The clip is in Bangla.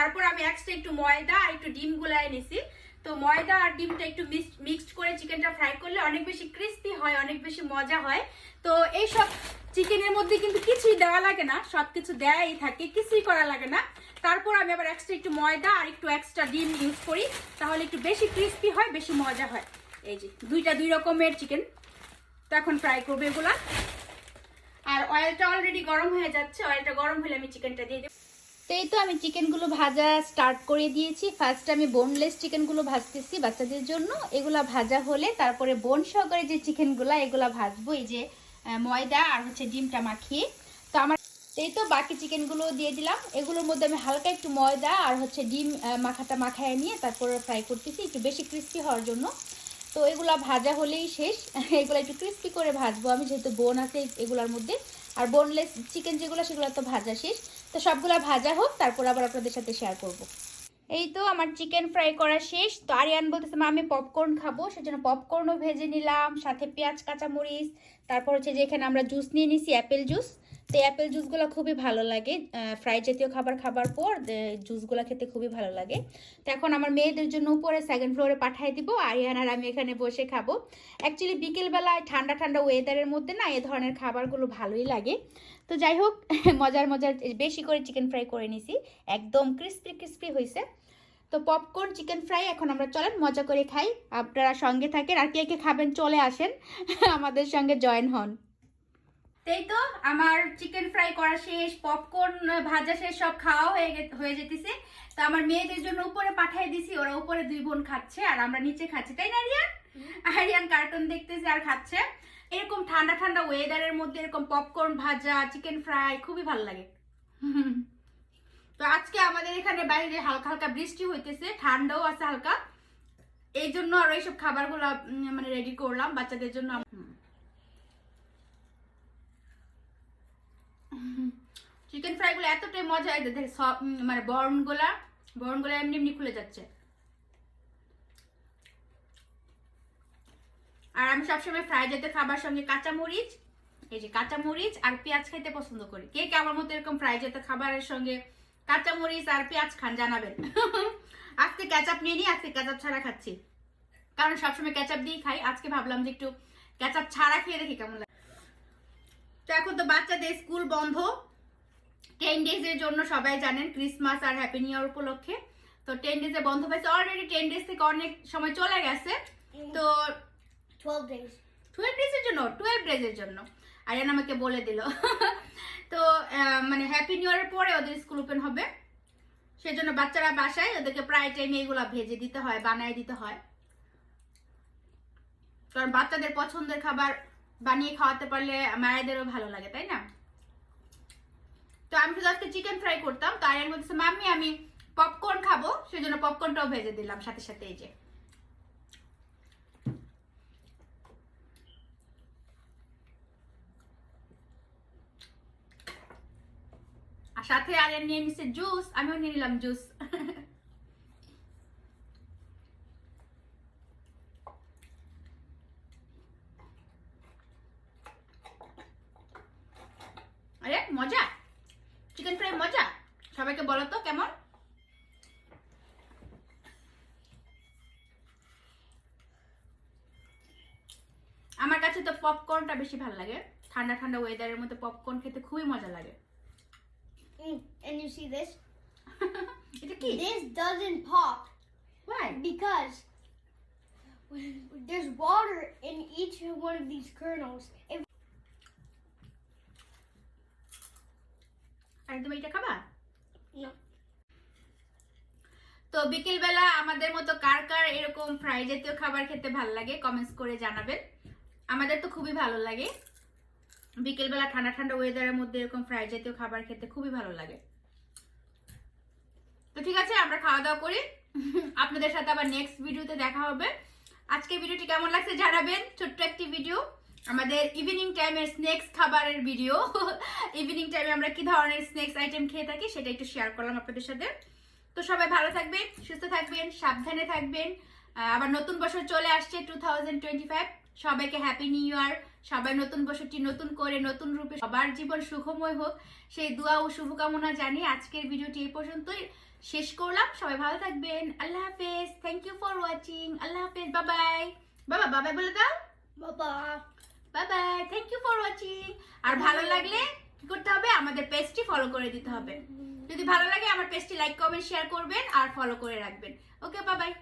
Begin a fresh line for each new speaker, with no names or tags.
তারপর আমি এক্সট্রা একটু ময়দা আর একটু ডিম গুলাই নিছি। তো ময়দা আর ডিমটা একটু মিক্সড করে চিকেনটা ফ্রাই করলে অনেক বেশি ক্রিস্পি হয়, অনেক বেশি মজা হয়। তো এই সব চিকেনের মধ্যে কিন্তু কিছুই দেওয়া লাগে না সব কিছু দেয়াই থাকে, কিছুই করা লাগে না। তারপর আমি আবার এক্সট্রা একটু ময়দা আর একটু এক্সট্রা ডিম ইউজ করি, তাহলে একটু বেশি ক্রিস্পি হয়, বেশি মজা হয়। এই যে, দুইটা দুই রকমের চিকেন তো এখন ফ্রাই করব এগুলা। আর অয়েলটা অলরেডি গরম হয়ে যাচ্ছে অয়েলটা গরম হলে আমি চিকেনটা দিয়ে
তো এই তো আমি চিকেনগুলো ভাজা স্টার্ট করে দিয়েছি। ফার্স্ট আমি বোনলেস চিকেনগুলো ভাজতেছি বাচ্চাদের জন্য। এগুলা ভাজা হলে তারপরে বোন সহকারে যে চিকেনগুলো, এগুলা ভাজবো। এই যে ময়দা আর হচ্ছে ডিমটা মাখিয়ে। তো আমার এই তো বাকি চিকেনগুলো দিয়ে দিলাম। এগুলোর মধ্যে আমি হালকা একটু ময়দা আর হচ্ছে ডিম মাখাটা মাখায় নিয়ে তারপরে ফ্রাই করতেছি একটু বেশি ক্রিস্পি হওয়ার জন্য। তো এগুলা ভাজা হলেই শেষ। এগুলো একটু ক্রিস্পি করে ভাজবো। আমি যেহেতু বোন আছে এগুলোর মধ্যে। আর বোনলেস চিকেন যেগুলো, সেগুলো তো ভাজা শেষ। তো সবগুলো ভাজা হোক, তারপর আবার আপনাদের সাথে শেয়ার করব। এই তো আমার চিকেন ফ্রাই করা শেষ। তো আরিয়ান বলতেছে, মা, আমি পপকর্ন খাব। সেজন্য পপকর্নও ভেজে নিলাম, সাথে পেঁয়াজ, কাঁচামরিচ, তারপর হচ্ছে যে এখানে আমরা জুস নিয়ে নিছি অ্যাপেল জুস তো অ্যাপেল জুসগুলো খুবই ভালো লাগে ফ্রাই জাতীয় খাবার খাবার পর জুসগুলো খেতে খুবই ভালো লাগে। তো এখন আমার মেয়েদের জন্য উপরে সেকেন্ড ফ্লোরে পাঠিয়ে দিব, আরিয়ান আর আমি এখানে বসে খাব। অ্যাকচুয়ালি বিকেলবেলায় ঠান্ডা ঠান্ডা ওয়েদারের মধ্যে না, এ ধরনের খাবারগুলো ভালোই লাগে। তো যাই হোক মজার মজার বেশি করে চিকেন ফ্রাই করে নিছি। একদম ক্রিস্পি ক্রিস্পি হয়েছে তো পপকর্ন চিকেন ফ্রাই এখন আমরা চলেন মজা করে খাই। আপনারা সঙ্গে থাকেন আর কে কে খাবেন চলে আসেন। আমাদের সঙ্গে জয়েন হন।
এই তো আমার চিকেন ফ্রাই করা শেষ পপকর্ন ভাজা শেষ সব খাওয়া হয়ে গে- হয়ে যেতেছে। তো আমার মেয়েদের জন্য উপরে পাঠিয়ে দিছি ওরা উপরে দুই বোন খাচ্ছে আর আমরা নিচে খাচ্ছি। তাই না আরিয়ান? আরিয়ান কার্টুন দেখতেছে আর খাচ্ছে। এরকম ঠান্ডা ঠান্ডা ওয়েদারের মধ্যে এরকম পপকর্ন ভাজা চিকেন ফ্রাই খুবই ভালো লাগে। তো আজকে আমাদের এখানে বাইরে হালকা হালকা বৃষ্টি হইতেছে, ঠান্ডাও আছে হালকা। এই জন্য আর এইসব খাবারগুলো মানে রেডি করলাম বাচ্চাদের জন্য। চিকেন ফ্রাই গুলো এতটাই মজা দেখে সব মানে বর্নগুলা বর্নগুলা এমনি এমনি খুলে যাচ্ছে। আর আমি সবসময় ফ্রাই জাতীয় খাবার সঙ্গে কাঁচা মরিচ এই যে কাঁচা মরিচ আর পেঁয়াজ খেতে পছন্দ করি। কে কে আমার মতো এরকম ফ্রাই জাতীয় খাবারের সঙ্গে কাঁচা মরিচ আর পেঁয়াজ খান জানাবেন। আজকে ক্যাচাপ নিয়ে নিই, আজকে ক্যাচাপ ছাড়া খাচ্ছি। কারণ সবসময় ক্যাচাপ দিয়েই খাই। আজকে ভাবলাম যে একটু ক্যাচাপ ছাড়া খেয়ে দেখি কেমন লাগে। তো এখন তো বাচ্চাদের স্কুল বন্ধ। টেন ডেজ এর জন্য সবাই জানেন ক্রিসমাস আর হ্যাপি নিউ ইয়ার উপলক্ষে। তো টেন ডেজ বন্ধ পাইছে অলরেডি টেন ডেজ থেকে অনেক সময় চলে গেছে। তো
12 days.
টুয়েলভ ডেজ এর জন্য টুয়েলভ ডেজ এর জন্য। আরিয়ান আমাকে বলে দিল। তো মানে হ্যাপি নিউ ইয়ারের পরে ওদের স্কুল ওপেন হবে। সেজন্য বাচ্চারা বাসায় ওদেরকে প্রায় টাইমে এগুলা ভেজে দিতে হয়, বানায় দিতে হয়। কারণ বাচ্চাদের পছন্দের খাবার বানিয়ে খাওয়াতে পারলে মায়েদেরও ভালো লাগে, তাই না? তো আমি শুধু আজকে চিকেন ফ্রাই করতাম। তো আরিয়ান বলতেছে, মাম্মি, আমি পপকর্ন খাব। সেজন্য পপকর্নটাও ভেজে দিলাম সাথে সাথে এই যে। সাথে আরিয়ান নিয়ে নিছে জুস, আমিও নিয়ে নিলাম জুস। আরে, মজা। চিকেন ফ্রাই মজা। সবাইকে বলো তো, কেমন? আমার কাছে তো পপকর্নটা বেশি ভালো লাগে। ঠান্ডা ঠান্ডা ওয়েদারের মধ্যে পপকর্ন খেতে খুবই মজা লাগে।
Mm, And you see this?
এটা কি
This doesn't pop
Why?
because there's water in each one of these kernels. If
তুমি এটা খাবা
no,
তো বিকেলবেলা আমাদের মতো কার কার এরকম ফ্রাই জাতীয় খাবার খেতে ভালো লাগে কমেন্টস করে জানাবেন আমাদের তো খুবই ভালো লাগে বিকেলবেলা ঠান্ডা ঠান্ডা ওয়েদারের মধ্যে এরকম ফ্রাই জাতীয় খাবার খেতে খুবই ভালো লাগে। তো ঠিক আছে, আমরা খাওয়া দাওয়া করি। আপনাদের সাথে আবার নেক্সট ভিডিওতে দেখা হবে। আজকে ভিডিওটি কেমন লাগছে জানাবেন, ছোট্ট একটি ভিডিও আমাদের ইভিনিং টাইমের স্ন্যাক্স খাবারের ভিডিও ইভিনিং টাইমে আমরা কি ধরনের স্ন্যাক্স আইটেম খেয়ে থাকি সেটা একটু শেয়ার করলাম আপনাদের সাথে। তো সবাই ভালো থাকবেন, সুস্থ থাকবেন, সাবধানে থাকবেন। আবার নতুন বছর চলে আসছে টু থাউজেন্ড টোয়েন্টি ফাইভ সবাইকে হ্যাপি নিউ ইয়ার সবাই নতুন বছরটি নতুন করে নতুন রূপে সবার জীবন সুখময় হোক। সেই দোয়া ও শুভকামনা জানিয়ে আজকের ভিডিওটি এই পর্যন্তই শেষ করলাম। সবাই ভালো থাকবেন। আল্লাহ হাফেজ। Thank you for watching Allah হাফেজ। বাবাই বাবা বাবাই বলে দাও।
Bye-bye.
Bye bye thank you for watching আর ভালো লাগলে কি করতে হবে? আমাদের পেজটি ফলো করে দিতে হবে। যদি ভালো লাগে আমার পেজটি লাইক কমেন্ট শেয়ার করবেন আর ফলো করে রাখবেন। Okay bye bye